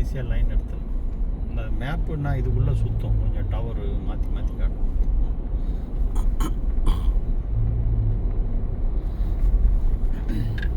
ஈஸியாக லைன் எடுத்துடலாம் இந்த மேப்புன்னா இதுக்குள்ளே சுத்தம். கொஞ்சம் டவர் மாற்றி மாற்றி காட்டும். In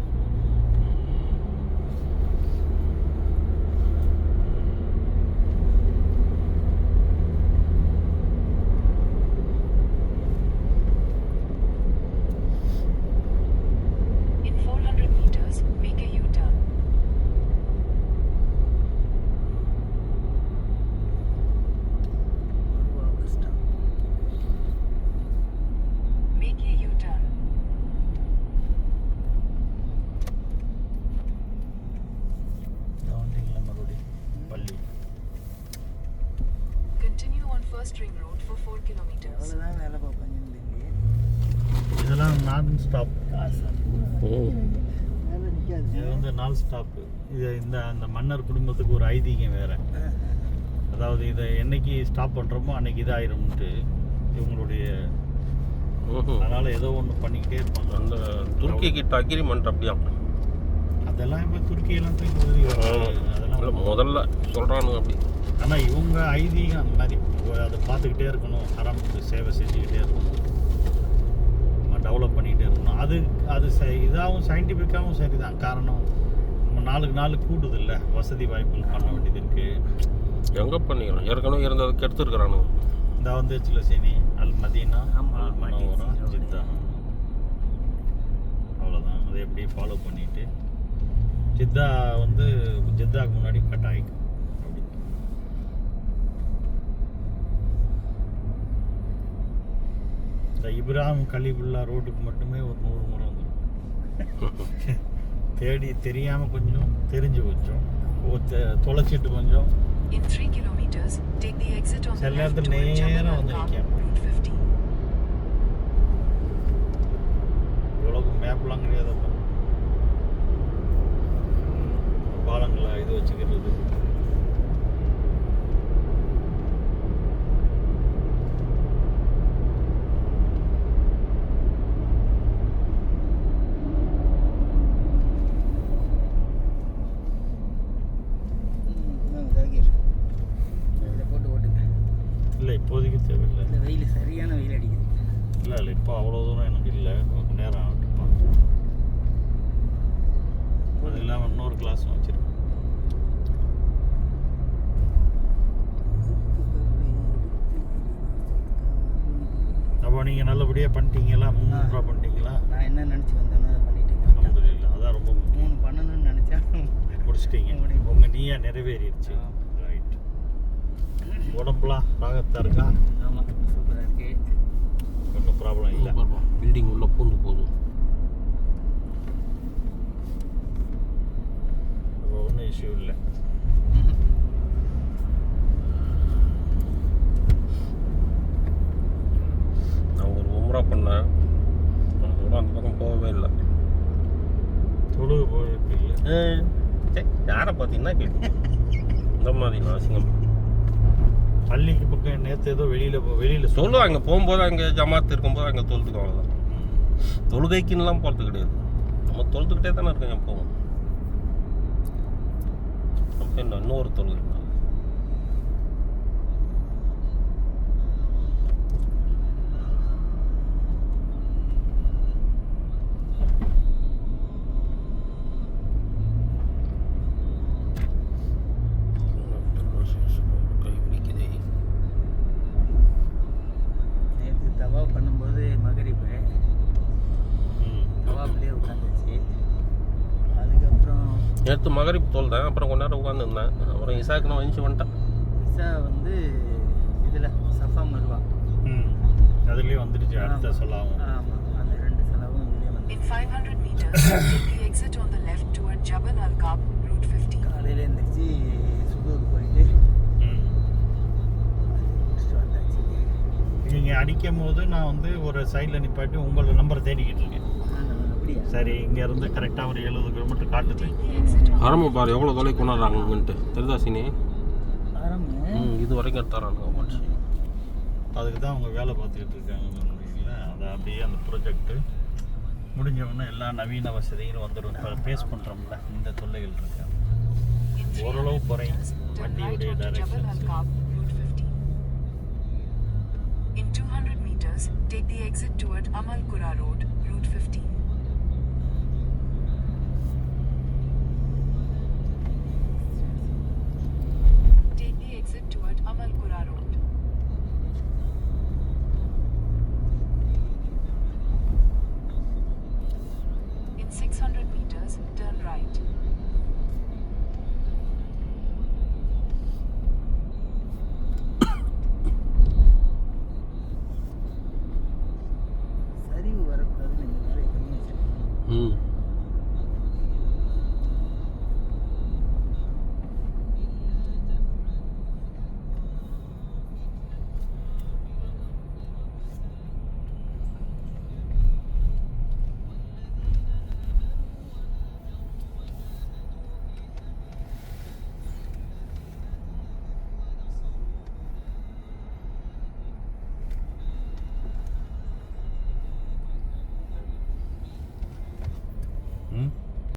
அவ்வளோதான் வேலை பார்ப்பாங்க இதெல்லாம் நான் ஸ்டாப் இது வந்து நாள் ஸ்டாப்பு இது இந்த அந்த மன்னர் குடும்பத்துக்கு ஒரு ஐதீகம் வேற. அதாவது இதை என்னைக்கு ஸ்டாப் பண்ணுறோமோ அன்னைக்கு இதாயிரும்ட்டு இவங்களுடைய அதனால ஏதோ ஒன்று பண்ணிக்கிட்டே இருப்பாங்க. அந்த துருக்கி கிட்ட அக்ரிமெண்ட் அப்படியா? அதெல்லாம் இப்போ துருக்கியெல்லாம் தூக்கி அதெல்லாம் முதல்ல சொல்கிறானுங்க அப்படி. ஆனால் இவங்க ஐதீகம் அந்த மாதிரி அதை பார்த்துக்கிட்டே இருக்கணும். ஹராமுக்கு சேவை செஞ்சுக்கிட்டே இருக்கணும். நம்ம டெவலப் பண்ணிக்கிட்டே இருக்கணும். அது அது ச- இதாகவும் சயின்டிஃபிக்காகவும் சரிதான். காரணம் நம்ம நாளுக்கு நாள் கூடுது இல்லை வசதி வாய்ப்புகள் பண்ண வேண்டியது இருக்குது எங்கே பண்ணிக்கலாம் ஏற்கனவே இருந்ததுக்கு எடுத்துருக்குறானுங்க இந்த வந்து சிலசேனி அல் மதீனா ஆமா, அல் மாட்டிச்சு. ஜித்தா. அவ்வளோதான் அதை எப்படி ஃபாலோ பண்ணிட்டு ஜித்தா வந்து ஜித்தாக்கு முன்னாடி கட்டாய் அப்படி இந்த இப்ராஹிம் கலீபுல்லா ரோட்டுக்கு மட்டுமே ஒரு நூறு முறை வந்துடும். தேடி தெரியாமல் கொஞ்சம் தெரிஞ்சு கொஞ்சம். தொலைச்சிட்டு கொஞ்சம். In 3 kilometers, take the exit on the சில நேரத்துல toward Jabal நேரா வந்து 50. இவ்வளோக்கு மேப்லாம் கிடையாதுப்பா. பாலங்களை இது வச்சுக்கிறது. இல்லை இப்போதைக்கு தேவையில்லை. இந்த வெயில் சரியான வெயில் அடிக்குது. இல்லை இல்லை இப்போ அவ்வளோ தூரம் எனக்கு இல்லை. கொஞ்சம் நேரம் ஆகட்டும்ப்பா அது இல்லாமல் இன்னொரு கிளாஸும் வச்சுருக்கேன். அப்போ நீங்கள் நல்லபடியாக பண்ணிட்டீங்களா? முந்நூறுரூவா பண்ணிட்டீங்களா? நான் என்ன நினச்சி வந்தேனோ அதை பண்ணிட்டு இருக்கேன். அல்ஹம்துலில்லாஹ் அதான் ரொம்ப முக்கியம். மூணு பண்ணணும்னு நினச்சா முடிச்சிட்டீங்க. உங்கள் நீயா நிறைவேறிடுச்சு. உடம்புலாம் ராகத்தாக இருக்கா? ஆமாம் சூப்பராக இருக்கு. ஒன்றும் ப்ராப்ளம் இல்லை. பில்டிங் உள்ள பூந்து போகுது. ஒன்றும் இஷ்யூ இல்லை. நான் ஒரு உம்ரா பண்ணேன். அதோட அந்த பக்கம் போகவே இல்லை. தொழுகு போயிருப்பீங்க யாரை பார்த்தீங்கன்னா இந்த மாதிரி நான் அசிங்கம். பள்ளிக்கு பக்கம் நேற்று ஏதோ வெளியில் வெளியில் சொல்லுவாங்க போகும்போது அங்கே ஜமாத்து இருக்கும்போது அங்கே தொழுதுக்கும் அவ்வளோதான் தொழுகைக்குன்னுலாம் போகிறது கிடையாது. நம்ம தொழுதுக்கிட்டே தானே இருக்கோம் எப்போவும். அப்போ இன்னொரு தொழுகை. நேற்று மகரிப் தோல்தேன் அப்புறம் கொஞ்ச நேரம் உட்காந்துருந்தேன் அப்புறம் இசாக்கு நான் வந்துச்சு வந்துட்டேன். இசா வந்து இதில் சஃபா மருவா ம். அதுலேயே வந்துடுச்சு அடுத்த சொல்லாவும் ஆமாம் அந்த ரெண்டு செலவும் இதுலேயே வந்து In 500 meters, take the exit on the left toward Jabal Al-Khab, Route 50. காலையில் எழுந்திரிச்சு சுகருக்கு போயிட்டு நீங்கள் அடிக்கும் போது நான் வந்து ஒரு சைடில் நிப்பாட்டி உங்களோட நம்பரை தேடிக்கிட்டு இருக்கேன். சரி இங்கேருந்து கரெக்டாக ஒரு எழுபது கிலோமீட்டர் காட்டுது. ஆரம்ப பாரு எவ்வளோ தொலை கொண்டாடுறாங்கன்ட்டு தெரிதாசினி ஆரம்பம்? ம் இது வரைக்கும் எடுத்தாரானுங்க அதுக்கு தான் அவங்க வேலை பார்த்துக்கிட்டு இருக்காங்கன்னு அதை அப்படியே அந்த ப்ரொஜெக்ட்டு முடிஞ்ச உடனே எல்லா நவீன வசதிகளும் வந்துடும். இப்போ ஃபேஸ் பண்ணுறோம்ல இந்த தொல்லைகள் இருக்கு? ஓரளவு 300 குறையும். வண்டியுடைய direction Khab, Route 15. In 200 meters, take the exit toward Amal Kura Road, Route 15.